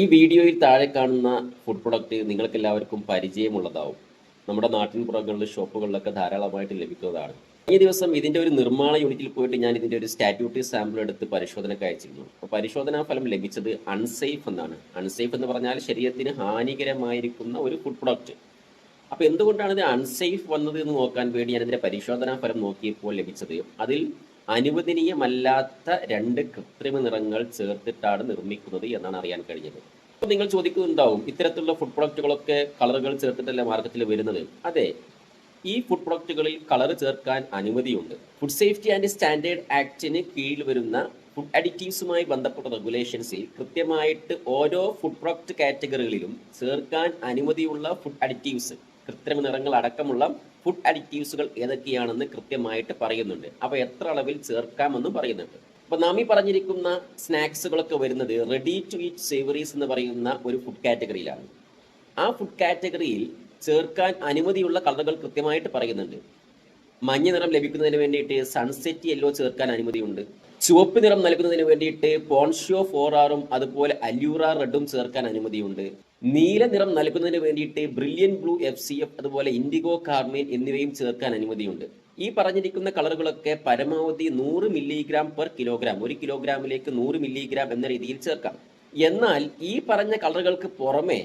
ഈ വീഡിയോയിൽ താഴെ കാണുന്ന ഫുഡ് പ്രൊഡക്റ്റ് നിങ്ങൾക്ക് എല്ലാവർക്കും പരിചയമുള്ളതാവും. നമ്മുടെ നാട്ടിൻ പുറങ്ങളിൽ ഷോപ്പുകളിലൊക്കെ ധാരാളമായിട്ട് ലഭിക്കുന്നതാണ്. ഈ ദിവസം ഇതിന്റെ ഒരു നിർമ്മാണ യൂണിറ്റിൽ പോയിട്ട് ഞാൻ ഇതിന്റെ ഒരു സ്റ്റാറ്റ്യൂട്ടി സാമ്പിൾ എടുത്ത് പരിശോധനയ്ക്ക് അയച്ചിരുന്നു. അപ്പോൾ പരിശോധനാ ഫലം ലഭിച്ചത് അൺസേഫ് എന്നാണ്. അൺസേഫ് എന്ന് പറഞ്ഞാൽ ശരീരത്തിന് ഹാനികരമായിരിക്കുന്ന ഒരു ഫുഡ് പ്രൊഡക്റ്റ് അപ്പോൾ എന്തുകൊണ്ടാണ് ഇത് അൺസേഫ് വന്നത് എന്ന് നോക്കാൻ വേണ്ടി ഞാൻ ഇതിന്റെ പരിശോധനാ ഫലം നോക്കിയപ്പോൾ ലഭിച്ചത്? അതിൽ അനുവദനീയമല്ലാത്ത രണ്ട് കൃത്രിമ നിറങ്ങൾ ചേർത്തിട്ടാണ് നിർമ്മിക്കുന്നത് എന്നാണ് അറിയാൻ കഴിഞ്ഞത്. അപ്പോൾ നിങ്ങൾ ചോദിക്കുന്നുണ്ടാവും ഇത്തരത്തിലുള്ള ഫുഡ് പ്രൊഡക്റ്റുകളൊക്കെ കളറുകൾ ചേർത്തിട്ടല്ലേ മാർക്കറ്റിൽ വരുന്നത്? അതെ ഈ ഫുഡ് പ്രൊഡക്റ്റുകളിൽ കളർ ചേർക്കാൻ അനുമതിയുണ്ട്. ഫുഡ് സേഫ്റ്റി ആൻഡ് സ്റ്റാൻഡേർഡ് ആക്ടിന് കീഴിൽ വരുന്ന ഫുഡ് അഡിറ്റീവ്സുമായി ബന്ധപ്പെട്ട റെഗുലേഷൻസിൽ കൃത്യമായിട്ട് ഓരോ ഫുഡ് പ്രൊഡക്റ്റ് കാറ്റഗറികളിലും ചേർക്കാൻ അനുമതിയുള്ള ഫുഡ് അഡിറ്റീവ്സ് കൃത്രിമ നിറങ്ങൾ അടക്കമുള്ള ഫുഡ് അഡിക്റ്റീവ്സുകൾ ഏതൊക്കെയാണെന്ന് കൃത്യമായിട്ട് പറയുന്നുണ്ട്. അപ്പോൾ എത്ര അളവിൽ ചേർക്കാമെന്നും പറയുന്നുണ്ട്. അപ്പോൾ നാം ഈ പറഞ്ഞിരിക്കുന്ന സ്നാക്സുകളൊക്കെ വരുന്നത് റെഡി ടു ഈറ്റ് സേവറീസ് എന്ന് പറയുന്ന ഒരു ഫുഡ് കാറ്റഗറിയിലാണ് ആ ഫുഡ് കാറ്റഗറിയിൽ ചേർക്കാൻ അനുമതിയുള്ള കളറുകൾ കൃത്യമായിട്ട് പറയുന്നുണ്ട്. മഞ്ഞ നിറം ലഭിക്കുന്നതിന് വേണ്ടിയിട്ട് സൺസെറ്റ് യെല്ലോ ചേർക്കാൻ അനുമതിയുണ്ട്. ചുവപ്പ് നിറം നൽകുന്നതിന് വേണ്ടിയിട്ട് പോൺഷ്യോ ഫോറാറും അതുപോലെ അല്യൂറ റെഡും ചേർക്കാൻ അനുമതിയുണ്ട്. നീല നിറം നൽകുന്നതിന് വേണ്ടിയിട്ട് brilliant blue F C F അതുപോലെ ഇൻഡിഗോ കാർമേൻ എന്നിവയും ചേർക്കാൻ അനുമതിയുണ്ട്. ഈ പറഞ്ഞിരിക്കുന്ന കളറുകളൊക്കെ പരമാവധി നൂറ് മില്ലിഗ്രാം പെർ കിലോഗ്രാം ഒരു കിലോഗ്രാമിലേക്ക് നൂറ് മില്ലിഗ്രാം എന്ന രീതിയിൽ ചേർക്കാം. എന്നാൽ ഈ പറഞ്ഞ കളറുകൾക്ക് പുറമെ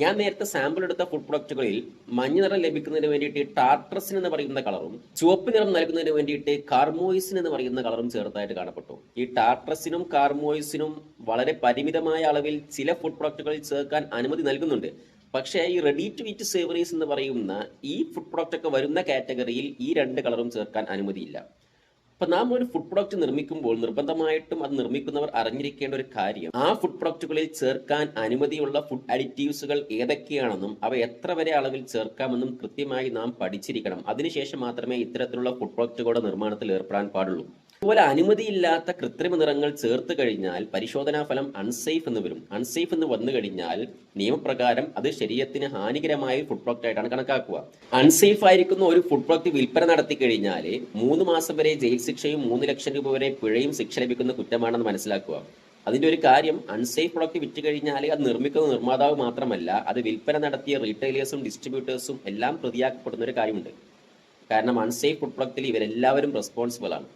ഞാൻ നേരത്തെ സാമ്പിൾ എടുത്ത ഫുഡ് പ്രൊഡക്റ്റുകളിൽ മഞ്ഞ നിറം ലഭിക്കുന്നതിന് വേണ്ടിയിട്ട് ടാർട്രസിൻ എന്ന് പറയുന്ന കളറും ചുവപ്പ് നിറം നൽകുന്നതിന് വേണ്ടിയിട്ട് കാർമോയിസിൻ എന്ന് പറയുന്ന കളറും ചേർത്തായിട്ട് കാണപ്പെട്ടു. ഈ ടാർട്രസിനും കാർമോയിസിനും വളരെ പരിമിതമായ അളവിൽ ചില ഫുഡ് പ്രൊഡക്റ്റുകളിൽ ചേർക്കാൻ അനുമതി നൽകുന്നുണ്ട്. പക്ഷേ ഈ റെഡി ടു ഈറ്റ് സേവറീസ് എന്ന് പറയുന്ന ഈ ഫുഡ് പ്രൊഡക്റ്റ് ഒക്കെ വരുന്ന കാറ്റഗറിയിൽ ഈ രണ്ട് കളറും ചേർക്കാൻ അനുമതിയില്ല. അപ്പൊ നാം ഒരു ഫുഡ് പ്രൊഡക്റ്റ് നിർമ്മിക്കുമ്പോൾ നിർബന്ധമായിട്ടും അത് നിർമ്മിക്കുന്നവർ അറിഞ്ഞിരിക്കേണ്ട ഒരു കാര്യം. ആ ഫുഡ് പ്രൊഡക്റ്റുകളിൽ ചേർക്കാൻ അനുമതിയുള്ള ഫുഡ് അഡിറ്റീവ്സുകൾ ഏതൊക്കെയാണെന്നും അവ എത്ര വരെ അളവിൽ ചേർക്കാമെന്നും കൃത്യമായി നാം പഠിച്ചിരിക്കണം. അതിനുശേഷം മാത്രമേ ഇത്തരത്തിലുള്ള ഫുഡ് പ്രൊഡക്റ്റുകളുടെ നിർമ്മാണത്തിൽ ഏർപ്പെടാൻ പാടുള്ളൂ. അതുപോലെ അനുമതിയില്ലാത്ത കൃത്രിമ നിറങ്ങൾ ചേർത്ത് കഴിഞ്ഞാൽ പരിശോധനാ ഫലം അൺസേഫ് എന്ന് വരും. അൺസേഫ് എന്ന് വന്നു കഴിഞ്ഞാൽ നിയമപ്രകാരം അത് ശരീരത്തിന് ഹാനികരമായ ഒരു ഫുഡ് പ്രോഡക്റ്റ് ആയിട്ടാണ് കണക്കാക്കുക. അൺസേഫ് ആയിരിക്കുന്ന ഒരു ഫുഡ് പ്രോഡക്റ്റ് വിൽപ്പന നടത്തി കഴിഞ്ഞാൽ മൂന്ന് മാസം വരെ ജയിൽ ശിക്ഷയും മൂന്ന് ലക്ഷം രൂപ വരെ പിഴയും ശിക്ഷ ലഭിക്കുന്ന കുറ്റമാണെന്ന് മനസ്സിലാക്കുക. അതിന്റെ ഒരു കാര്യം അൺസേഫ് പ്രൊഡക്റ്റ് വിറ്റ് കഴിഞ്ഞാൽ അത് നിർമ്മിക്കുന്ന നിർമ്മാതാവ് മാത്രമല്ല അത് വിൽപ്പന നടത്തിയ റീറ്റെയിലേഴ്സും ഡിസ്ട്രിബ്യൂട്ടേഴ്സും എല്ലാം പ്രതിയാക്കപ്പെടുന്ന ഒരു കാര്യമുണ്ട്. കാരണം അൺസേഫ് ഫുഡ് പ്രൊഡക്റ്റിൽ ഇവരെല്ലാവരും റെസ്പോൺസിബിൾ ആണ്.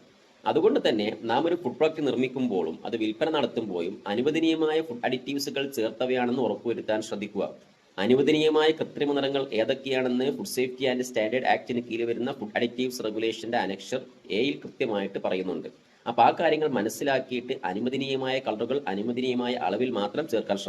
അതുകൊണ്ട് തന്നെ നാം ഒരു ഫുഡ് പ്രൊഡക്റ്റ് നിർമ്മിക്കുമ്പോഴും അത് വിൽപ്പന നടത്തുമ്പോഴും അനുവദനീയമായ ഫുഡ് അഡിറ്റീവ്സുകൾ ചേർത്തവയാണെന്ന് ഉറപ്പുവരുത്താൻ ശ്രദ്ധിക്കുക. അനുവദനീയമായ കൃത്രിമ നിറങ്ങൾ ഏതൊക്കെയാണെന്ന് ഫുഡ് സേഫ്റ്റി ആൻഡ് സ്റ്റാൻഡേർഡ് ആക്ടിന് കീഴിൽ വരുന്ന ഫുഡ് അഡിറ്റീവ്സ് റെഗുലേഷന്റെ അനക്ഷർ എയിൽ കൃത്യമായിട്ട് പറയുന്നുണ്ട്. അപ്പോൾ ആ കാര്യങ്ങൾ മനസ്സിലാക്കിയിട്ട് അനുവദനീയമായ കളറുകൾ അനുവദനീയമായ അളവിൽ മാത്രം ചേർക്കാൻ ശ്രദ്ധിക്കുക.